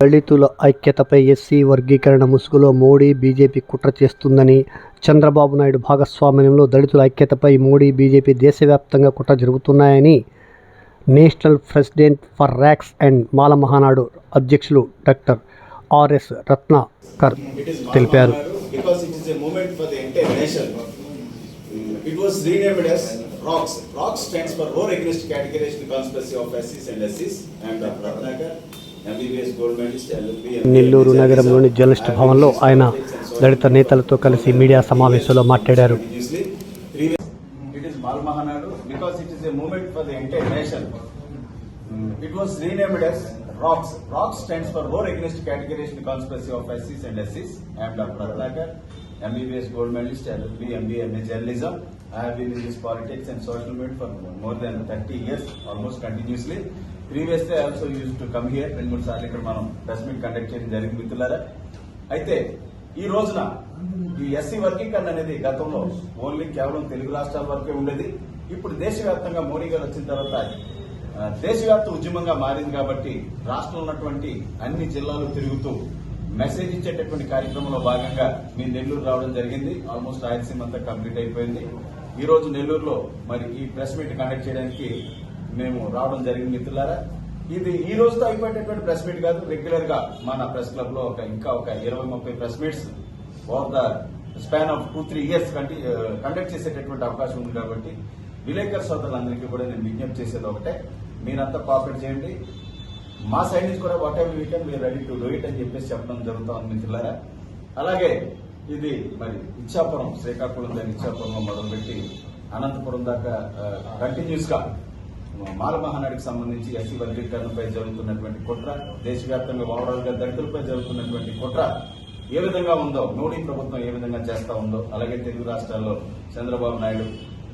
దళితుల ఐక్యతపై ఎస్సీ వర్గీకరణ ముసుగులో మోడీ బీజేపీ కుట్ర చేస్తుందని చంద్రబాబు నాయుడు భాగస్వామ్యంలో దళితుల ఐక్యతపై మోడీ బీజేపీ దేశవ్యాప్తంగా కుట్ర జరుగుతున్నాయని నేషనల్ ప్రెసిడెంట్ ఫర్ ర్యాక్స్ అండ్ మాల మహానాడు అధ్యక్షులు డాక్టర్ ఆర్ఎస్ రత్నాకర్ తెలిపారు. నెల్లూరు నగరంలోని జర్నలిస్ట్ భవన్లో ఆయన దళిత నేతలతో కలిసి మీడియా సమావేశంలో మాట్లాడారు It was renamed as ROCS. ROCS stands for War Against Categorization Conspiracy of SCs and SCs. I am Dr. Ratnakar, MBBS gold medalist, LLB, MBA, MA journalism. I have been in this politics and social movement for more than 30 years, almost continuously. Previous day also use to come here రెండు మూడు సార్లు ఇక్కడ మనం press meet conduct చేయడం జరిగింది మిత్రులారా. అయితే ఈ రోజున ఈ ఎస్సీ వర్గీకరణ అనేది గతంలో ఓన్లీ కేవలం తెలుగు రాష్ట్రాల వరకే ఉండేది. ఇప్పుడు దేశవ్యాప్తంగా మోడీ గారు వచ్చిన తర్వాత దేశవ్యాప్త ఉద్యమంగా మారింది కాబట్టి రాష్ట్రంలో ఉన్నటువంటి అన్ని జిల్లాలు తిరుగుతూ మెసేజ్ ఇచ్చేటటువంటి కార్యక్రమంలో భాగంగా మీ నెల్లూరు రావడం జరిగింది. ఆల్మోస్ట్ రాయలసీమ అంతా కంప్లీట్ అయిపోయింది. ఈ రోజు నెల్లూరులో మరి ఈ ప్రెస్ మీట్ కండక్ట్ చేయడానికి మేము రావడం జరిగింది మిత్రులారా. ఇది ఈ రోజుతో అయిపోయేటటువంటి ప్రెస్ మీట్ కాదు రెగ్యులర్గా మన ప్రెస్ క్లబ్లో ఒక ఇంకా ఒక ఇరవై ముప్పై press meets over the span of two three years conduct చేసేటటువంటి అవకాశం ఉంది కాబట్టి విలేకర్ సోదరులందరికీ కూడా నేను విజ్ఞప్తి చేసేది ఒకటే. మీరంతా కోఆపరేట్ చేయండి. మా సైడ్ నుంచి కూడా వాట్ ఎవర్ వీ మీరు రెడీ టు డూ ఇట్ అని చెప్పేసి చెప్పడం జరుగుతుంది మిత్రులారా. అలాగే ఇది మరి ఇచ్చాపురం శ్రీకాకుళం దగ్గర ఇచ్చాపురంలో మొదలుపెట్టి అనంతపురం దాకా కంటిన్యూస్గా మాల మహానాడికి సంబంధించి ఎస్సీ వర్గీకరణపై జరుగుతున్నటువంటి కుట్ర దేశవ్యాప్తంగా ఓవరాల్గా దళితులపై జరుగుతున్నటువంటి కుట్ర ఏ విధంగా ఉందో మోడీ ప్రభుత్వం ఏ విధంగా చేస్తా ఉందో అలాగే తెలుగు రాష్ట్రాల్లో చంద్రబాబు నాయుడు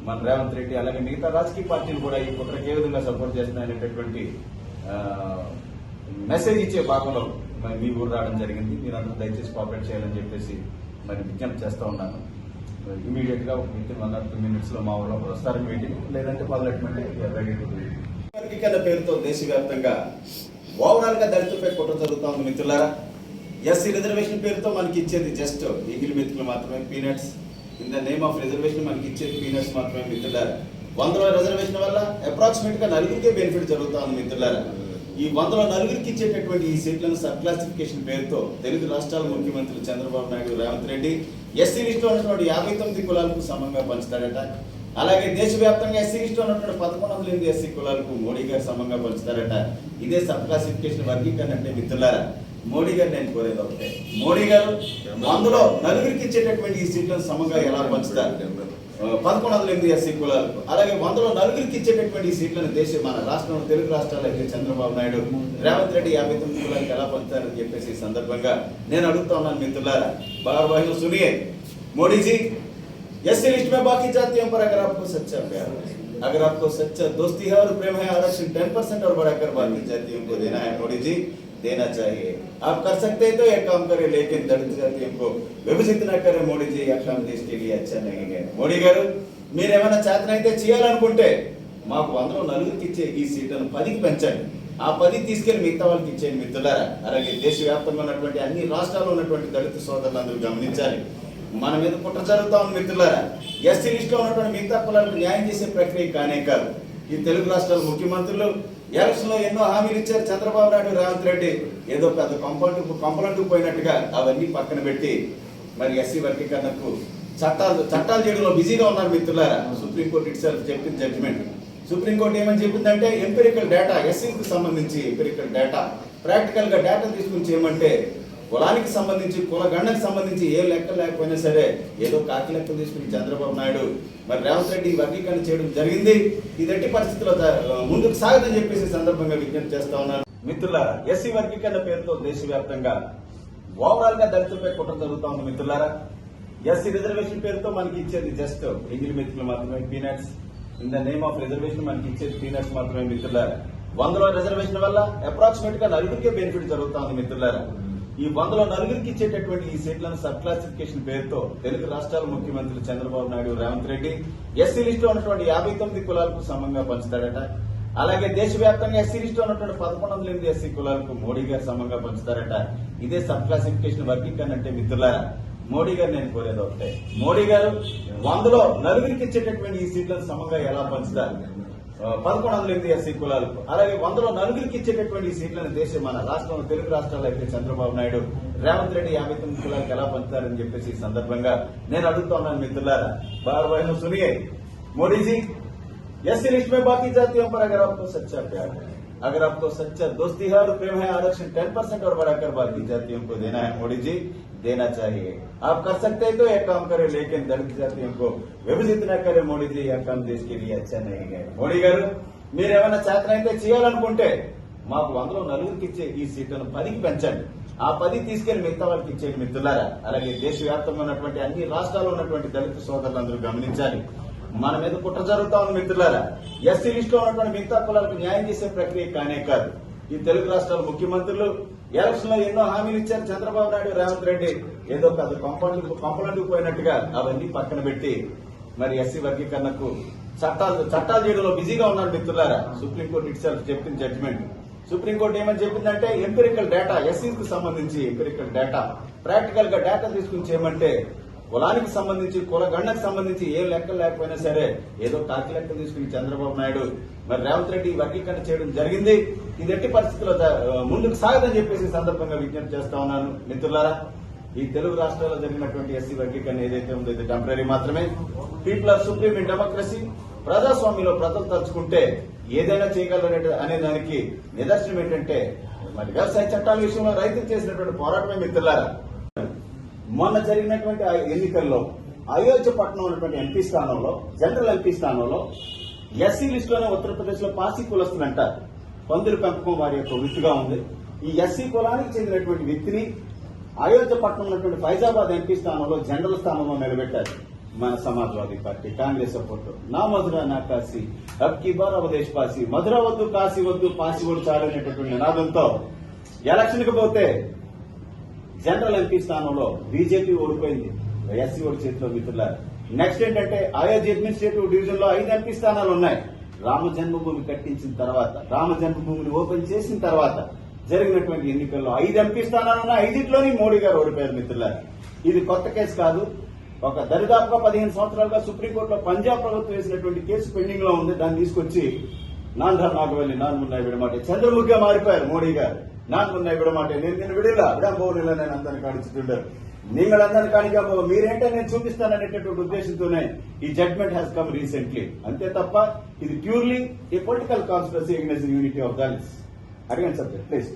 మన రేవంత్ రెడ్డి అలాగే మిగతా రాజకీయ పార్టీలు కూడా ఈ కుట్రకి ఏ విధంగా సపోర్ట్ చేస్తున్నాయనేటటువంటి మెసేజ్ ఇచ్చే భాగంలో మరి మీ ఊరు రావడం జరిగింది. మీరందరూ దయచేసి కోఆపరేట్ చేయాలని చెప్పేసి మరి విజ్ఞప్తి చేస్తూ ఉన్నాను. ఇమీడియట్గా within one or two మినిట్స్లో మా ఊళ్ళో వస్తారు మీటింగ్ లేదంటే మొదలెట్టమంటే రెడీ టు వర్గీకరణ పేరుతో దేశవ్యాప్తంగా ఓవరాల్గా దళితులపై కుట్ర జరుగుతా ఉంది మిత్రులారా. ఎస్సీ రిజర్వేషన్ పేరుతో మనకి ఇచ్చేది జస్ట్ ఎంగిలి మెతుకులు మాత్రమే peanuts in the name of reservation మనకి ఇచ్చేది పీనట్స్ మాత్రమే మిత్రులారా. వందల రిజర్వేషన్ వల్ల అప్రాక్సిమేట్గా నలుగురికే బెనిఫిట్ జరుగుతా ఉంది మిత్రులారా. ఈ వందల నలుగురికి ఇచ్చేటటువంటి ఈ సీట్లను సబ్ క్లాసిఫికేషన్ పేరుతో తెలుగు రాష్ట్రాల ముఖ్యమంత్రులు చంద్రబాబు నాయుడు రేవంత్ రెడ్డి ఎస్సీ లిస్టులో ఉన్నటువంటి యాభై తొమ్మిది కులాలకు సమంగా పంచుతాడట అలాగే దేశవ్యాప్తంగా ఎస్సీ లిస్టులో ఉన్నటువంటి పదకొండు వందల ఎనిమిది ఎస్సీ కులాలకు మోడీ గారు సమంగా పంచుతారట. ఇదే సబ్ క్లాసిఫికేషన్ వర్గీకరణ అంటే మిత్రులారా మోడీ గారు నేను కోరేది ఒకటే. మోడీ గారు అందులో నలుగురికి ఇచ్చేటటువంటి ఈ సీట్లను సమంగా ఎలా పంచుతారు? పదకొండు వందల ఎనిమిది ఎస్సీ కులాలకు అలాగే వందలో నలుగురికి ఇచ్చేటటువంటి ఈ సీట్లను దేశ మన రాష్ట్రంలో తెలుగు రాష్ట్రాలు అయితే చంద్రబాబు నాయుడు రేవంత్ రెడ్డి యాభై తొమ్మిది కులాలకు ఎలా పంచుతారని చెప్పేసి ఈ సందర్భంగా నేను అడుగుతా ఉన్నాను మిత్రులారా బార్ బాహిలో సునియే मोदी जी ऐसे लिस्ट में बाकी जातियों पर अगर आपको सच्चा प्यार है अगर आपको सच्चा दोस्ती है और प्रेम है आरक्षण टेन परसेंट और बढ़ाकर बाकी जातियों को देना है मोदी जी देना चाहिए आप कर सकते हैं तो यह काम करें लेकिन दलित जातियों को विभजित न करें मोदी जी यह काम देश के लिए अच्छा नहीं है మోడీ గారు మీరేమైనా చేతనైతే చేయాలనుకుంటే మాకు వందలో నలుగురికి ఇచ్చే ఈ సీట్లను పదికి పెంచండి ఆ పది తీసుకెళ్లి మిగతా వాళ్ళకి ఇచ్చేయండి మిత్రులారా అలాగే దేశవ్యాప్తంగా ఉన్నటువంటి అన్ని రాష్ట్రాల్లో ఉన్నటువంటి దళిత సోదరులందరూ గమనించాలి మన మీద కుట్ర జరుగుతా ఉంది మిత్రులారా ఎస్సీ లిస్ట్ లో ఉన్నటువంటి మిగతా కులాలకు న్యాయం చేసే ప్రక్రియ కానే కాదు ఈ తెలుగు రాష్ట్రాల ముఖ్యమంత్రులు ఎలక్షన్లో ఎన్నో హామీలు ఇచ్చారు చంద్రబాబు నాయుడు రేవంత్ రెడ్డి. ఏదో పెద్ద కంపౌండ్ కంపలంటూ పోయినట్టుగా అవన్నీ పక్కన పెట్టి మరి ఎస్సీ వర్గీకరణకు చట్టాలు చట్టాలు చేయడంలో బిజీగా ఉన్నారు మిత్రులారా. సుప్రీంకోర్టు ఇట్ సెల్ఫ్ చెప్పిన జడ్జిమెంట్ సుప్రీంకోర్టు ఏమని చెప్పిందంటే ఎంపెరికల్ డేటా ఎస్సీకి సంబంధించి ఎంపెరికల్ డేటా ప్రాక్టికల్గా డేటా తీసుకుని చేయమంటే కులానికి సంబంధించి కులగండకు సంబంధించి ఏ లెక్క లేకపోయినా సరే ఏదో కాకి లెక్కలు తీసుకుని చంద్రబాబు నాయుడు మరి రేవంత్ రెడ్డి వర్గీకరణ చేయడం జరిగింది. ఇదట్టి పరిస్థితుల్లో ముందుకు సాగదని చెప్పేసి సందర్భంగా విజ్ఞప్తి చేస్తా ఉన్నాను. మిత్రుల ఎస్సీ వర్గీకరణ పేరుతో దేశవ్యాప్తంగా ఓవరాల్గా దళితులపై కుట్ర జరుగుతా ఉంది మిత్రులారా. ఎస్సీ రిజర్వేషన్ పేరుతో మనకి ఇచ్చేది జస్ట్ ఎంగిలి మెతుకులు మాత్రమే peanuts. In the name of reservation మనకి ఇచ్చేది పీనట్స్ మాత్రమే మిత్రులారా. వందలో రిజర్వేషన్ వల్ల అప్రాక్సిమేట్గా నలుగురికే బెనిఫిట్ జరుగుతా ఉంది మిత్రులారా. ఈ వందలో నలుగురికి ఇచ్చేటటువంటి ఈ సీట్లను సబ్ క్లాసిఫికేషన్ పేరుతో తెలుగు రాష్ట్రాల ముఖ్యమంత్రులు చంద్రబాబు నాయుడు రేవంత్ రెడ్డి ఎస్సీ లిస్టులో ఉన్నటువంటి యాభై తొమ్మిది కులాలకు సమంగా పంచుతాడట అలాగే దేశవ్యాప్తంగా ఎస్సీ లిస్టులో ఉన్నటువంటి పదకొండు వందల ఎనిమిది ఎస్సీ కులాలకు మోడీ గారు సమంగా పంచుతారట. ఇదే సబ్ క్లాసిఫికేషన్ వర్గీకరణ అంటే మిత్రులారా మోడీ గారు నేను కోరేది ఒకటే. మోడీ గారు వందలో నలుగురికి ఇచ్చేటటువంటి ఈ సీట్లను సమంగా ఎలా పంచుతారు? పదకొండు వందల ఎనిమిది ఎస్సీ కులాలకు అలాగే వందలో నలుగురికి ఇచ్చేటటువంటి సీట్లను దేశం మన రాష్ట్రంలో తెలుగు రాష్ట్రాల్లో అయితే చంద్రబాబు నాయుడు రేవంత్ రెడ్డి యాభై తొమ్మిది కులాలకు ఎలా పంచుతారని చెప్పేసి ఈ సందర్భంగా నేను అడుగుతున్నాను మిత్రులారా. బాబు బహను మోడీజీ ఎస్సీ లిస్ట్ మే బాకీ జాతీయ పరంగా సచ్చా आपको सच्चा प्यार है अगर आपको सच्चा दोस्ती है और प्रेम है आरक्षण टेन परसेंट और बढ़ाकर बाकी जातियों को देना है मोदी जी देना चाहिए आप कर सकते हैं तो यह काम करें लेकिन दलित जातियों को विभजित न करें मोदी जी यह काम देश के लिए अच्छा नहीं है మోడీ గారు మీరు ఏమైనా చేతనైతే చేయాలనుకుంటే మాకు వందలో నలుగురికి ఇచ్చే ఈ సీట్లను పదికి పెంచండి ఆ పది తీసుకెళ్లి మిగతా వాళ్ళకి ఇచ్చేది మిత్రులారా అలాగే దేశవ్యాప్తంగా ఉన్నటువంటి అన్ని రాష్ట్రాల్లో ఉన్నటువంటి దళిత సోదరులందరూ గమనించాలి మన మీద కుట్ర జరుగుతా ఉంది మిత్రులారా. ఎస్సీ లిస్ట్లో ఉన్నటువంటి మిగతా కులాలకు న్యాయం చేసే ప్రక్రియ కానే కాదు. ఈ తెలుగు రాష్ట్రాల ముఖ్యమంత్రులు ఎలక్షన్లో ఎన్నో హామీలు ఇచ్చారు చంద్రబాబు నాయుడు రేవంత్ రెడ్డి. ఏదో పెద్ద కొంపలు కొంపలందుకు పోయినట్టుగా అవన్నీ పక్కన పెట్టి మరి ఎస్సీ వర్గీకరణకు చట్టాలు చట్టాలు చేయడంలో బిజీగా ఉన్నారు మిత్రులారా. సుప్రీంకోర్టు ఇట్ సెల్ఫ్ చెప్పిన జడ్జిమెంట్ సుప్రీంకోర్టు ఏమని చెప్పిందంటే ఎంపిరికల్ డేటా ఎస్సీకి సంబంధించి ఎంపిరికల్ డేటా ప్రాక్టికల్గా డేటా తీసుకుని చేయమంటే కులానికి సంబంధించి కులగండకు సంబంధించి ఏ లెక్కలు లేకపోయినా సరే ఏదో కాకి లెక్కలు తీసుకుని చంద్రబాబు నాయుడు మరి రేవంత్ రెడ్డి వర్గీకరణ చేయడం జరిగింది. ఇది ఎట్టి పరిస్థితుల్లో ముందుకు సాగదని చెప్పేసి సందర్భంగా విజ్ఞప్తి చేస్తా ఉన్నాను. మిత్రులారా ఈ తెలుగు రాష్ట్రాల్లో జరిగినటువంటి ఎస్సీ వర్గీకరణ ఏదైతే ఉందో ఇది టెంపరీ మాత్రమే. People are supreme in democracy. ప్రజాస్వామ్యంలో ప్రజలు తలుచుకుంటే ఏదైనా చేయగలరు అనే దానికి నిదర్శనం ఏంటంటే మరి వ్యవసాయ చట్టాల విషయంలో రైతులు చేసినటువంటి పోరాటమే మిత్రులారా. మొన్న జరిగినటువంటి ఎన్నికల్లో అయోధ్య పట్టణం ఉన్నటువంటి ఎంపీ స్థానంలో జనరల్ ఎంపీ స్థానంలో ఎస్సీ లిస్టులోనే ఉత్తరప్రదేశ్లో పాసి కులస్తులు అంటారు పందుల పెంపకం వారి యొక్క వృత్తిగా ఉంది. ఈ ఎస్సీ కులానికి చెందినటువంటి వ్యక్తిని అయోధ్య పట్టణం ఉన్నటువంటి ఫైజాబాద్ ఎంపీ స్థానంలో జనరల్ స్థానంలో నిలబెట్టారు. మన సమాజ్వాదీ పార్టీ కాంగ్రెస్ సపోర్ట్. నా మధుర నా కాశీ. అబ్కి బార్ అవదేశ్ పాసి. మధుర వద్దు కాశీ వద్దు పాసి వద్దు చాలనేటటువంటి నినాదంతో ఎలక్షన్కి పోతే జనరల్ ఎంపీ స్థానంలో బీజేపీ ఓడిపోయింది. ఎస్సీ ఓడి చేతిలో మిత్రుల నెక్స్ట్ ఏంటంటే ఆయాజ్ అడ్మినిస్ట్రేటివ్ డివిజన్లో ఐదు ఎంపీ స్థానాలు ఉన్నాయి. రామ జన్మభూమి కట్టించిన తర్వాత రామ జన్మభూమిని ఓపెన్ చేసిన తర్వాత జరిగినటువంటి ఎన్నికల్లో ఐదు ఎంపీ స్థానాలు ఉన్నాయి. ఐదింటిలోని మోడీ గారు ఓడిపోయారు మిత్రుల ఇది కొత్త కేసు కాదు. ఒక దరిదాపుగా పదిహేను సంవత్సరాలుగా సుప్రీంకోర్టులో పంజాబ్ ప్రభుత్వం వేసినటువంటి కేసు పెండింగ్లో ఉంది. దాన్ని తీసుకొచ్చి నాంధ్ర నాగవల్లి నాన్ మున్నాయి విడమాటే. చంద్రముఖిగా మారిపోయారు మోడీ గారు. நான் உன்னை விட மாட்டேன் నేను నేను విడిలా విడాం పోనిలా నేను అందరిని కాడించుతుంటారు నీళ్ళందరిని కాడిగా మీరేంటే నేను చూపిస్తాననేటటువంటి ఉద్దేశంతోనే ఈ జడ్మెంట్ హ్యాస్ కమ్ రీసెంట్లీ అంతే తప్ప ఇది purely a political conspiracy against unity of Dalits అడిగాను సబ్జెక్ట్ ప్లీజ్